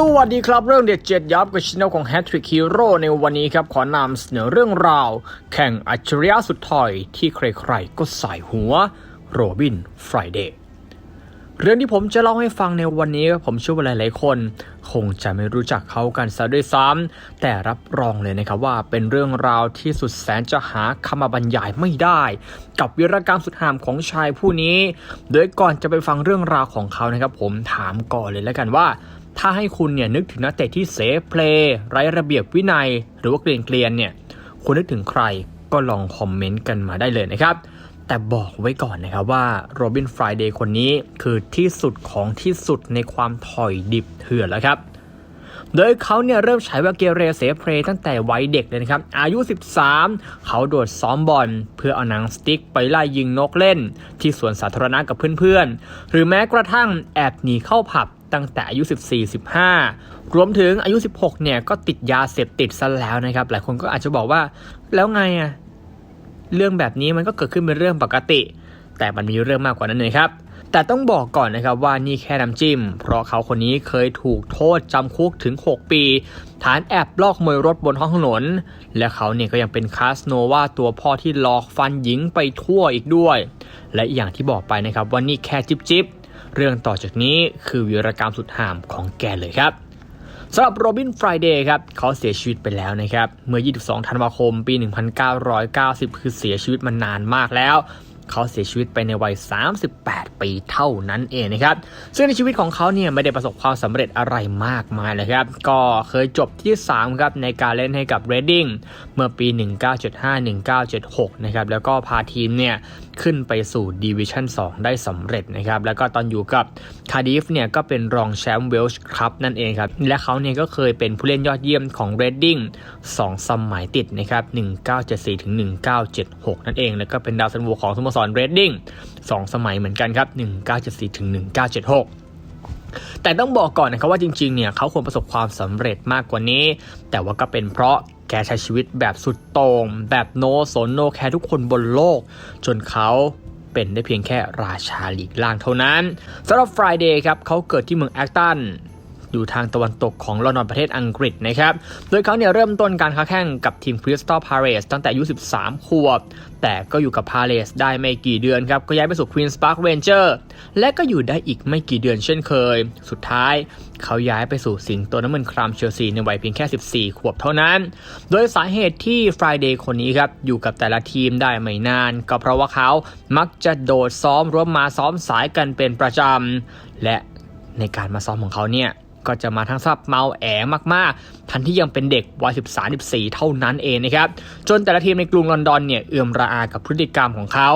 สวัสดีครับเรื่องเด็ดเจ็ดยับกับช anel ของ h a t t r i c k Hero ในวันนี้ครับ ขอนำเสนอเรื่องราว แข่งอัจฉริยะสุดถอยที่ใครๆก็ใส่หัวโรบินฟรายเดย์เรื่องที่ผมจะเล่าให้ฟังในวันนี้ผมเชื่อว่าหลายๆคน คงจะไม่รู้จักเขากันซะด้วยซ้ำแต่รับรองเลยนะครับว่าเป็นเรื่องราวที่สุดแสนจะหาคำบรรยายไม่ได้ กับวีรกรรมสุดหามของชายผู้นี้ โดยก่อนจะไปฟังเรื่องราวของเขานะครับ ผมถามก่อนเลยแล้วกันว่า ถ้าให้คุณเนี่ยนึกถึงนักเตะที่เซฟเพลย์ไร้ระเบียบวินัย หรือว่าเกลียนเกลียนๆเนี่ยคุณนึกถึงใครก็ลองคอมเมนต์กันมาได้เลยนะครับ แต่บอกไว้ก่อนนะครับว่าโรบินฟรายเดย์คนนี้คือที่สุดของที่สุดในความถอยดิบเถื่อนแล้วครับ โดยเขาเนี่ยเริ่มฉายว่าเกเรเซฟเพลตั้งแต่วัยเด็กเลยนะครับ อายุ 13 เขาโดดซ้อมบอลเพื่อเอาหนังสติ๊กไปไล่ยิงนกเล่น ที่สวนสาธารณะกับเพื่อนๆ หรือแม้กระทั่งแอบหนีเข้าผับ ตั้งแต่อายุ 14-15 รวมถึงอายุ 16 เนี่ยก็ติดยาเสพติดซะแล้วนะครับ หลายคนก็อาจจะบอกว่าแล้วไงอะเรื่องแบบนี้มันก็เกิดขึ้นเป็นเรื่องปกติ แต่มันมีเรื่องมากกว่านั้นเลยครับ แต่ต้องบอกก่อนนะครับว่านี่แค่น้ำจิ้ม เพราะเขาคนนี้เคยถูกโทษจำคุกถึง 6 ปี ฐานแอบลอกขโมยรถบนท้องถนน และเขาเนี่ยก็ยังเป็นคาสโนวาตัวพ่อที่หลอกฟันหญิงไปทั่วอีกด้วย และอย่างที่บอกไปนะครับว่านี่แค่จิบจิบ เรื่องต่อจากนี้คือวีรกรรมสุดห่ามของแกเลยครับสำหรับโรบินฟรายเดย์ครับเขาเสียชีวิตไปแล้วนะครับ เมื่อ 22 ธันวาคม ปี 1990 คือเสียชีวิตมานานมากแล้ว เขาเสียชีวิตไปในวัย 38 ปีเท่านั้นเองนะครับ ซึ่งในชีวิตของเขาเนี่ยไม่ได้ประสบความสำเร็จอะไรมากมายเลยครับ ก็เคยจบที่ 3 ครับในการเล่นให้กับ Reading เมื่อปี 1975-1976 นะครับแล้วก็พาทีมเนี่ยขึ้นไปสู่ดิวิชั่น 2 ได้สำเร็จนะครับ แล้วก็ตอนอยู่กับคาร์ดิฟเนี่ยก็เป็นรองแชมป์เวลช์ครับนั่นเองครับ และเขาเนี่ยก็เคยเป็นผู้เล่นยอดเยี่ยมของ Reading 2สมัยติดนะครับ 1974-1976 นั่นเอง แล้วก็เป็นดาวซันโวของสโมสสร Reading 2สมัยเหมือนกันครับ 1974 ถึง 1976แต่ต้องบอกก่อนนะครับว่าจริงๆ เนี่ยเขาควรประสบความสำเร็จมากกว่านี้ แต่ว่าก็เป็นเพราะแกใช้ชีวิตแบบสุดโต่งแบบโนสนโนแคร์ทุกคนบนโลก จนเขาเป็นได้เพียงแค่ราชาลีกล่างเท่านั้นสำหรับ Friday ครับเขาเกิดที่เมืองแอคตัน อยู่ทางตะวันตกของลอนดอนประเทศอังกฤษนะครับ โดยเขาเนี่ยเริ่มต้นการค้าแข่งกับทีมคริสตัลพาเลสตั้งแต่อายุ 13 ขวบ แต่ก็อยู่กับพาเลสได้ไม่กี่เดือนครับ ก็ย้ายไปสู่ควีนส์พาร์คเรนเจอร์และก็อยู่ได้อีกไม่กี่เดือนเช่นเคย สุดท้าย เขาย้ายไปสู่สิงโตน้ำมันครามเชลซีในวัยเพียงแค่ 14 ขวบเท่านั้น โดยสาเหตุที่ฟรายเดย์คนนี้ครับอยู่กับแต่ละทีมได้ไม่นาน ก็เพราะว่าเขามักจะโดดซ้อมร่วมมาซ้อมสายกันเป็นประจำและในการมาซ้อมของเขาเนี่ย ก็จะมาทั้งซับเมาแอมากๆ ทันที่ยังเป็นเด็กวัย13 14 เท่านั้นเองนะครับ จนแต่ละทีมในกรุงลอนดอนเนี่ยเอื่อมระอากับพฤติกรรมของเขา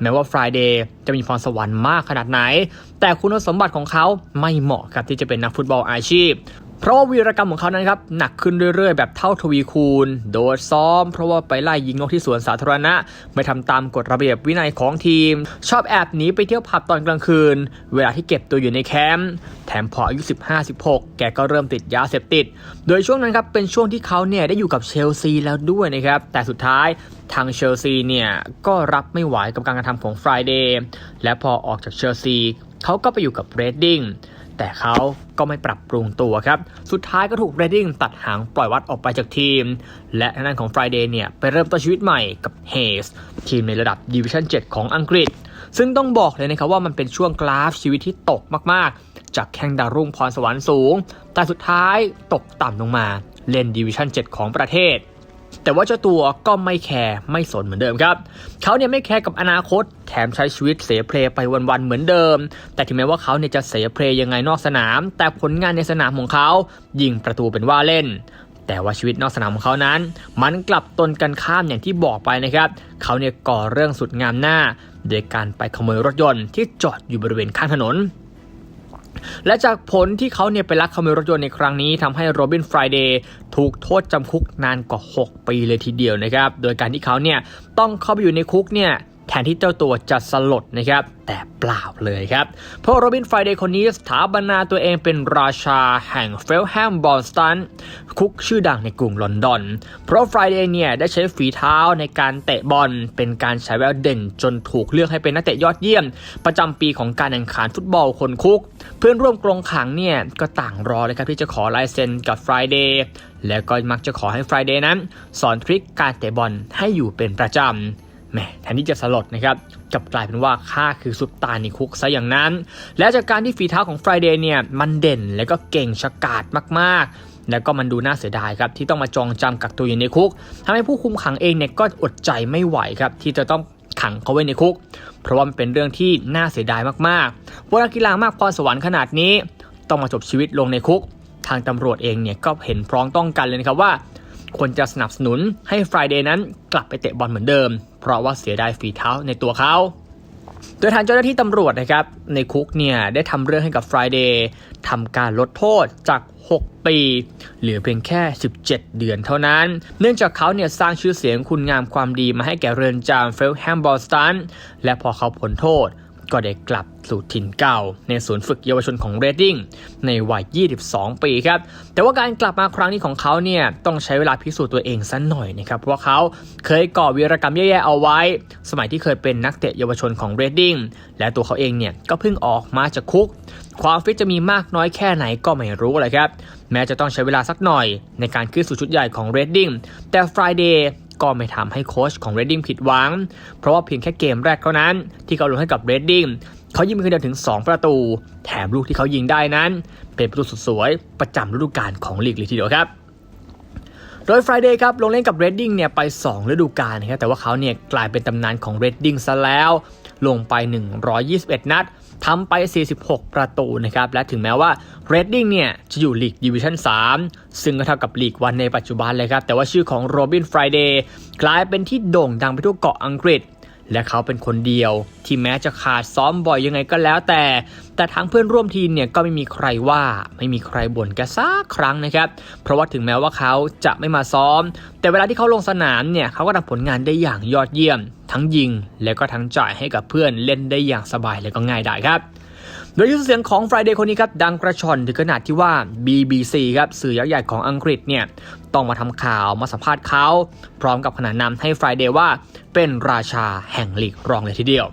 แม้ว่าฟรายเดย์จะมีพรสวรรค์มากขนาดไหน แต่คุณสมบัติของเขาไม่เหมาะกับที่จะเป็นนักฟุตบอลอาชีพ เพราะว่าวีรกรรมของเขานั้นครับหนักขึ้นเรื่อยๆ แบบเท่าทวีคูณ โดดซ้อม เพราะว่าไปไล่ยิงนกที่สวนสาธารณะ ไม่ทำตามกฎระเบียบวินัยของทีม ชอบแอบหนีไปเที่ยวผับตอนกลางคืน เวลาที่เก็บตัวอยู่ในแคมป์แถมพออายุ 15-16 แกก็เริ่มติดยาเสพติด โดยช่วงนั้นครับเป็นช่วงที่เขาเนี่ยได้อยู่กับเชลซีแล้วด้วยนะครับแต่สุดท้ายทางเชลซีเนี่ยก็รับไม่ไหวกับการกระทำของฟรายเดย์และพอออกจากเชลซีเขาก็ไปอยู่กับเรดดิ้ง แต่เขาก็ไม่ปรับปรุงตัวครับ สุดท้ายก็ถูกเรดดิ้งตัดหางปล่อยวัดออกไปจากทีม และทางด้านของ Friday เนี่ยไปเริ่มต้นชีวิตใหม่กับเฮสทีมในระดับดิวิชั่น7ของอังกฤษ ซึ่งต้องบอกเลยนะครับว่ามันเป็นช่วงกราฟชีวิตที่ตกมากๆ จากแข่งดาวรุ่งพรสวรรค์สูง แต่สุดท้ายตกต่ำลงมาเล่นดิวิชั่น7ของประเทศ แต่ว่าเจ้าตัวก็ไม่แคร์ไม่สนเหมือนเดิมครับ เขาเนี่ยไม่แคร์กับอนาคต แถมใช้ชีวิตเสียเพลไปวันๆเหมือนเดิม แต่ถึงแม้ว่าเขาเนี่ยจะเสียเพลย์ยังไงนอกสนาม แต่ผลงานในสนามของเขา ยิงประตูเป็นว่าเล่น แต่ว่าชีวิตนอกสนามของเขานั้น มันกลับตนกันข้ามอย่างที่บอกไปนะครับ เขาเนี่ยก่อเรื่องสุดงามหน้าโดยการไปขโมยรถยนต์ที่จอดอยู่บริเวณข้างถนน และจากผลที่เขาเนี่ยไปลักขโมยรถยนต์ในครั้งนี้ทำให้โรบินฟรายเดย์ถูกโทษจำคุกนานกว่า 6 ปีเลยทีเดียวนะครับ โดยการที่เขาเนี่ยต้องเข้าไปอยู่ในคุกเนี่ย แทนที่เจ้าตัวจะสลดนะครับ แต่เปล่าเลยครับ เพราะโรบินไฟเดย์คนนี้สถาปนาตัวเองเป็นราชาแห่งเฟลแฮมบอลสตันคุกชื่อดังในกรุงลอนดอน เพราะไฟเดย์เนี่ยได้ใช้ฝีเท้าในการเตะบอล เป็นการใช้แววเด่นจนถูกเลือกให้เป็นนักเตะยอดเยี่ยม ประจำปีของการแข่งขันฟุตบอลคนคุก เพื่อนร่วมกรงขังเนี่ยก็ต่างรอเลยครับที่จะขอลายเซ็นกับ Friday แล้วก็มักจะขอให้ Friday นั้น สอนทริคการเตะบอลให้อยู่เป็นประจำ แหมแทนที่จะสลดนะครับกลับกลายเป็นว่าข้าคือซุปตาในคุกซะอย่างนั้น และจากการที่ฝีเท้าของ Friday เนี่ยมันเด่นและก็เก่งฉกาจมากๆ แล้วก็มันดูน่าเสียดายครับที่ต้องมาจองจำกักตัวอยู่ในคุกทำให้ผู้คุมขังเองเนี่ยก็อดใจไม่ไหวครับที่จะต้องขังเขาไว้ในคุก เพราะว่ามันเป็นเรื่องที่น่าเสียดายมากๆว่านักกีฬามากพรสวรรค์ขนาดนี้ ต้องมาจบชีวิตลงในคุก ทางตำรวจเองเนี่ยก็เห็นพร้อมต้องกันเลยนะครับว่า ควรจะสนับสนุนให้ Friday นั้นกลับไปเตะบอลเหมือนเดิม เพราะว่าเสียดายฝีเท้าในตัวเขาโดยทางเจ้าหน้าที่ตำรวจนะครับในคุกเนี่ยได้ทำเรื่องให้กับ Friday ทำการลดโทษจาก 6 ปี เหลือเพียงแค่ 17 เดือนเท่านั้น เนื่องจากเขาเนี่ยสร้างชื่อเสียงคุณงามความดีมาให้แก่เรือนจำเฟลแฮมบอลสตันและพอเขาพ้นโทษ ก็ได้กลับสู่ถิ่นเก่า ในศูนย์ฝึกเยาวชนของเรดดิ้งในวัย 22 ปีครับ แต่ว่าการกลับมาครั้งนี้ของเขาเนี่ยต้องใช้เวลาพิสูจน์ตัวเองสักหน่อยนะครับเพราะว่าเขาเคยก่อวีรกรรมแย่ๆเอาไว้ สมัยที่เคยเป็นนักเตะเยาวชนของเรดดิ้งและตัวเขาเองเนี่ยก็เพิ่งออกมาจากคุก ความฟิตจะมีมากน้อยแค่ไหนก็ไม่รู้เลยครับแม้จะต้องใช้เวลาสักหน่อยในการขึ้นสู่ชุดใหญ่ของ Reading แต่ Friday ก็ไม่ทำให้โค้ชของ Reading ผิดหวัง เพราะว่าเพียงแค่เกมแรกเท่านั้น ที่เขาลงให้กับ Reading เขายิงไปคนเดียวถึง 2 ประตู แถมลูกที่เขายิงได้นั้น เป็นประตูสุดสวยประจำฤดูกาลของลีกเลยทีเดียวครับโดย Friday ครับลงเล่นกับ Reading เนี่ยไป 2 ฤดูกาลนะครับแต่ว่าเขาเนี่ยกลายเป็นตำนานของ Reading ซะแล้ว ลงไป 121 นัด ทำไป 46 ประตูนะครับ และถึงแม้ว่าเรดดิ้งเนี่ยจะอยู่ลีกดิวิชั่น 3 ซึ่งก็เท่ากับลีกวันในปัจจุบันเลยครับ แต่ว่าชื่อของโรบินไฟเดย์กลายเป็นที่โด่งดังไปทั่วเกาะอังกฤษ และเขาเป็นคนเดียวที่แม้จะขาดซ้อมบ่อยยังไงก็แล้วแต่ แต่ทั้งเพื่อนร่วมทีมเนี่ยก็ไม่มีใครว่าไม่มีใครบ่นแกสักครั้งนะครับ เพราะว่าถึงแม้ว่าเขาจะไม่มาซ้อม แต่เวลาที่เขาลงสนามเนี่ยเขาก็ทำผลงานได้อย่างยอดเยี่ยม ทั้งยิงและก็ทั้งจ่ายให้กับเพื่อนเล่นได้อย่างสบายและก็ง่ายได้ครับ โดยชื่อเสียงของ Friday คนนี้ครับดังกระชอนถึงขนาดที่ว่า BBC ครับสื่อยักษ์ใหญ่ของอังกฤษเนี่ยต้องมาทำข่าวมาสัมภาษณ์เขา พร้อมกับขนานนามให้ Friday ว่าเป็นราชาแห่งลีกรองเลยทีเดียว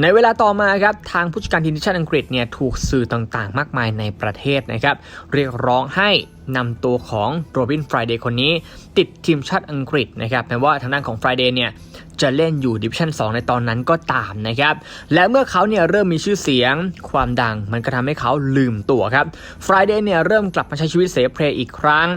ในเวลาต่อมาครับทางผู้จัดการทีมชาติอังกฤษเนี่ยถูกสื่อต่างๆ มากมายในประเทศนะครับเรียกร้องให้นำตัวของโรบินไฟเดย์คนนี้ ติดทีมชาติอังกฤษนะครับแม้ว่าทางด้านของไฟเดย์เนี่ย จะเล่นอยู่ดิวิชั่น 2 ในตอนนั้นก็ตามนะครับ และเมื่อเขาเนี่ยเริ่มมีชื่อเสียง ความดังมันก็ทำให้เขาลืมตัวครับไฟเดย์เนี่ยเริ่มกลับมาใช้ชีวิตเสเพลอีกครั้ง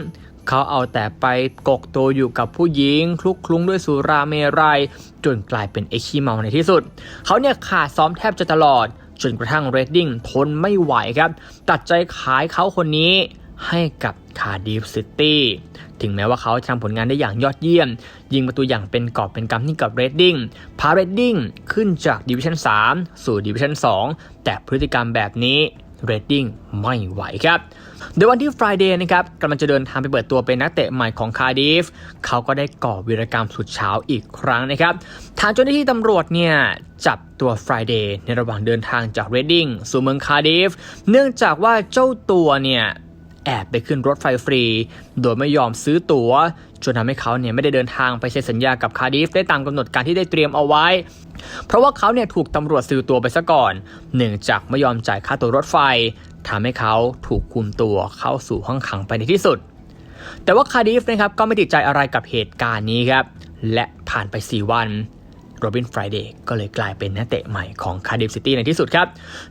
เขาเอาแต่ไปกกตัวอยู่กับผู้หญิง คลุกคลุ้งด้วยสุราเมรัย จนกลายเป็นเอชีเมาในที่สุด เขาเนี่ยขาดซ้อมแทบจะตลอด จนกระทั่งเรดดิ้งทนไม่ไหวครับ ตัดใจขายเขาคนนี้ ให้กับคาร์ดิฟซิตี้ถึงแม้ว่าเขาทำผลงานได้อย่างยอดเยี่ยม ยิงประตูอย่างเป็นกอบเป็นกำที่กับเรดดิ้งพาเรดดิ้งขึ้นจากดิวิชั่น3 สู่ดิวิชั่น2 แต่พฤติกรรมแบบนี้เรดดิ้งไม่ไหวครับ โดยวันที่ Friday นะครับกำลังจะเดินทางไปเปิดตัวเป็นนักเตะใหม่ของคาร์ดิฟเขาก็ได้ก่อวีรกรรมสุดเช้าอีกครั้งนะครับ ทางเจ้าหน้าที่ตำรวจเนี่ยจับตัว Friday ในระหว่างเดินทางจากเรดดิ้งสู่เมืองคาร์ดิฟเนื่องจากว่าเจ้าตัวเนี่ย แอบไปขึ้นรถไฟฟรี โดยไม่ยอมซื้อตัว๋ว จนทำให้เขาเนี่ยไม่ได้เดินทางไปเซ็นสัญญากับคาร์ดิฟได้ตามกำหนดการที่ได้เตรียมเอาไว้ เพราะว่าเขาเนี่ยถูกตำรวจซื้อตัวไปซะก่อนเนื่งจากไม่ยอมจ่ายค่าตั๋วรถไฟทำให้เขาถูกคุมตัวเข้าสู่ห้องขังไปในที่สุด แต่ว่าคาร์ดิฟนะครับก็ไม่ติดใจอะไรกับเหตุการณ์นี้ครับและผ่านไป 4 วัน โรบินฟรายเดย์ก็เลยกลายเป็นนักเตะใหม่ของคาร์ดิฟซิตี้ในที่สุดครับ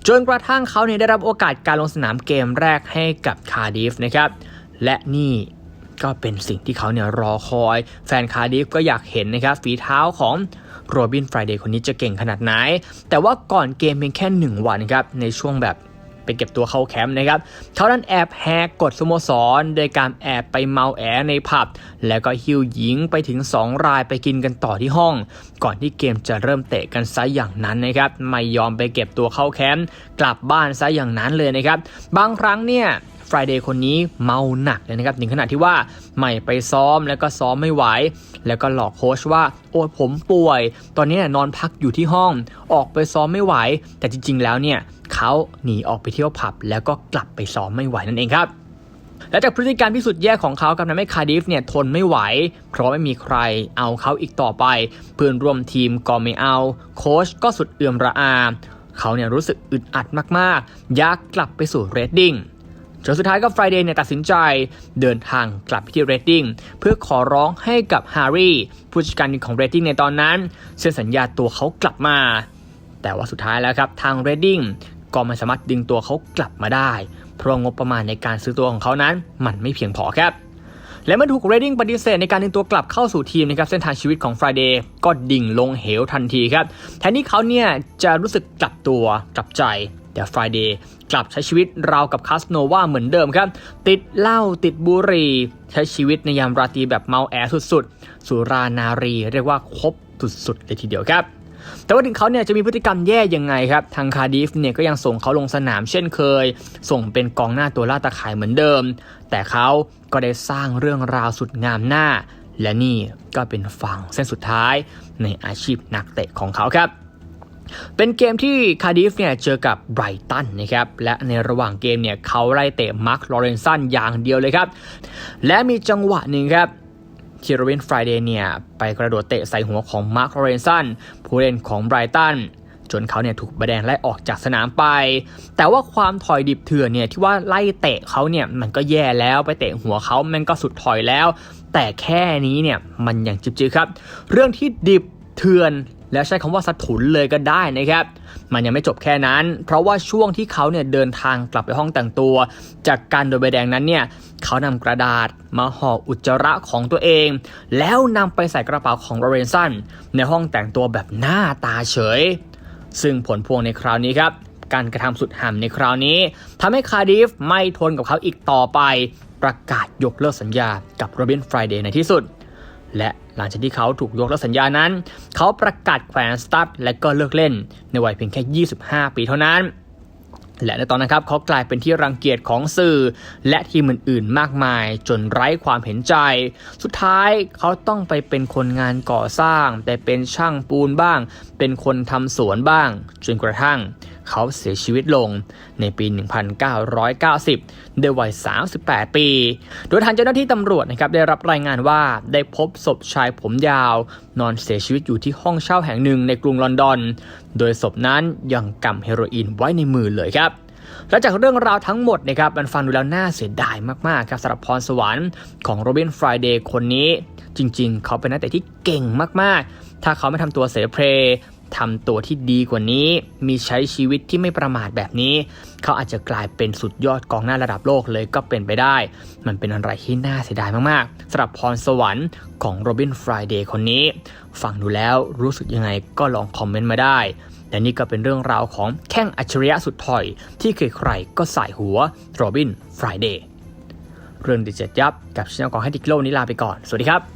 จนกระทั่งเขาเนี่ยได้รับโอกาสการลงสนามเกมแรกให้กับคาร์ดิฟนะครับและนี่ก็เป็นสิ่งที่เขาเนี่ยรอคอย แฟนคาร์ดิฟก็อยากเห็นนะครับฝีเท้าของโรบินฟรายเดย์คนนี้จะเก่งขนาดไหน แต่ว่าก่อนเกมเพียงแค่ 1 วันครับในช่วงแบบ ไปเก็บตัวเข้าแคมป์นะครับเขานั้นแอบแหกกฎสโมสร โดยการแอบไปเมาแอในผับ แล้วก็ฮิวหญิงไปถึง 2 รายไปกินกันต่อที่ห้อง ก่อนที่เกมจะเริ่มเตะกันซะอย่างนั้นนะครับไม่ยอมไปเก็บตัวเข้าแคมป์กลับบ้านซะอย่างนั้นเลยนะครับบางครั้งเนี่ย ฟรายเดย์คนนี้เมาหนักเลยนะครับถึงขนาดที่ว่าไม่ไปซ้อมแล้วก็ซ้อมไม่ไหว แล้วก็หลอกโค้ชว่าโอ้ผมป่วย ตอนนี้นอนพักอยู่ที่ห้อง ออกไปซ้อมไม่ไหว แต่จริง ๆ แล้วเนี่ยเขาหนีออกไปเที่ยวผับ แล้วก็กลับไปซ้อมไม่ไหวนั่นเองครับและจากพฤติการที่สุดแย่ของเขากับทำให้คาดิฟเนี่ยทนไม่ไหว เพราะไม่มีใครเอาเขาอีกต่อไป เพื่อนร่วมทีมก็ไม่เอา โค้ชก็สุดเอื่อมระอา เขาเนี่ยรู้สึกอึดอัดมากๆ อยากกลับไปสู่เรดดิ้ง จนสุดท้ายก็ฟรายเดย์เนี่ยตัดสินใจเดินทางกลับไปที่เรดดิ้งเพื่อขอร้องให้กับฮาร์รี่ผู้จัดการของเรดดิ้งในตอนนั้นเซ็นสัญญาตัวเขากลับมา แต่ว่าสุดท้ายแล้วครับทางเรดดิ้งก็ไม่สามารถดึงตัวเขากลับมาได้ เพราะงบประมาณในการซื้อตัวของเขานั้น มันไม่เพียงพอครับและเมื่อถูกเรดดิ้งปฏิเสธในการดึงตัวกลับเข้าสู่ทีมนะครับเส้นทางชีวิตของ Friday ก็ดิ่งลงเหวทันทีครับแทนที่เขาเนี่ยจะรู้สึกกลับตัวกลับใจ แต่ Friday กลับใช้ชีวิตราวกับคาสโนวาเหมือนเดิมครับ ติดเหล้าติดบุหรี่ใช้ชีวิตในยามราตรีแบบเมาแอสุดๆ สุรานารีเรียกว่าครบสุดๆเลยทีเดียวครับแต่ว่าถึงเขาเนี่ยจะมีพฤติกรรมแย่ยังไงครับ ทางคาร์ดิฟเนี่ยก็ยังส่งเขาลงสนามเช่นเคย ส่งเป็นกองหน้าตัวล่าตะข่ายเหมือนเดิม แต่เขาก็ได้สร้างเรื่องราวสุดงามหน้า และนี่ก็เป็นฝั่งเส้นสุดท้ายในอาชีพนักเตะของเขาครับ เป็นเกมที่คาร์ดิฟเนี่ยเจอกับไบรตันนะครับและในระหว่างเกมเนี่ยเขาไล่เตะมาร์คลอเรนสันอย่างเดียวเลยครับ และมีจังหวะหนึ่งครับที่โรบินฟรายเดย์เนี่ยไปกระโดดเตะใส่หัวของมาร์คลอเรนสันผู้เล่นของไบรตันจนเขาเนี่ยถูกใบแดงไล่ออกจากสนามไป แต่ว่าความถอยดิบเถื่อนเนี่ยที่ว่าไล่เตะเขาเนี่ยมันก็แย่แล้วไปเตะหัวเขามันก็สุดถอยแล้ว แต่แค่นี้เนี่ยมันย่างจิบจืครับ เรื่องที่ดิบเถื่อน แล้วใช้คำว่าสะทุนเลยก็ได้นะครับ มันยังไม่จบแค่นั้น เพราะว่าช่วงที่เขาเนี่ยเดินทางกลับไปห้องแต่งตัว จากการโดนใบแดงนั้นเนี่ยเขานำกระดาษมาห่ออุจจาระของตัวเอง แล้วนำไปใส่กระเป๋าของโรเรนสันในห้องแต่งตัวแบบหน้าตาเฉย ซึ่งผลพวงในคราวนี้ครับการกระทำสุดห่ำในคราวนี้ทำให้คาดิฟไม่ทนกับเขาอีกต่อไป ประกาศยกเลิกสัญญากับโรบินฟรายเดย์ในที่สุด และหลังจากที่เขาถูกยกเลิกสัญญานั้น เขาประกาศแขวนสตั๊ดและก็เลิกเล่น ในวัยเพียงแค่ 25 ปีเท่านั้น และในตอนนั้นครับเขากลายเป็นที่รังเกียจของสื่อ และทีมอื่นๆ มากมาย จนไร้ความเห็นใจ สุดท้ายเขาต้องไปเป็นคนงานก่อสร้าง แต่เป็นช่างปูนบ้างเป็นคนทำสวนบ้าง จนกระทั่งเขาเสียชีวิตลงในปี 1990 ด้วยวัย 38 ปี โดยทางเจ้าหน้าที่ตำรวจนะครับได้รับรายงานว่าได้พบศพชายผมยาว นอนเสียชีวิตอยู่ที่ห้องเช่าแห่งหนึ่งในกรุงลอนดอน โดยศพนั้นยังกำเฮโรอีนไว้ในมือเลยครับและจากเรื่องราวทั้งหมดนะครับมันฟังดูแล้วน่าเสียดายมาก ๆ ครับสำหรับพรสวรรค์ของโรบินฟรายเดย์คนนี้ จริง ๆ เขาเป็นนักเตะที่เก่งมาก ๆ ถ้าเขาไม่ทำตัวเสเพลทำตัวที่ดีกว่านี้ มีใช้ชีวิตที่ไม่ประมาทแบบนี้ เขาอาจจะกลายเป็นสุดยอดกองหน้าระดับโลกเลยก็เป็นไปได้ มันเป็นอะไรที่น่าเสียดายมากๆสำหรับพรสวรรค์ของโรบินฟรายเดย์คนนี้ ฟังดูแล้วรู้สึกยังไงก็ลองคอมเมนต์มาได้ และนี่ก็เป็นเรื่องราวของแข้งอัจฉริยะสุดถอย ที่ใครๆก็ใส่หัวโรบินฟรายเดย์เรื่องดิจิตยับกับช่องของให้ดิกโลนี้ลาไปก่อน สวัสดีครับ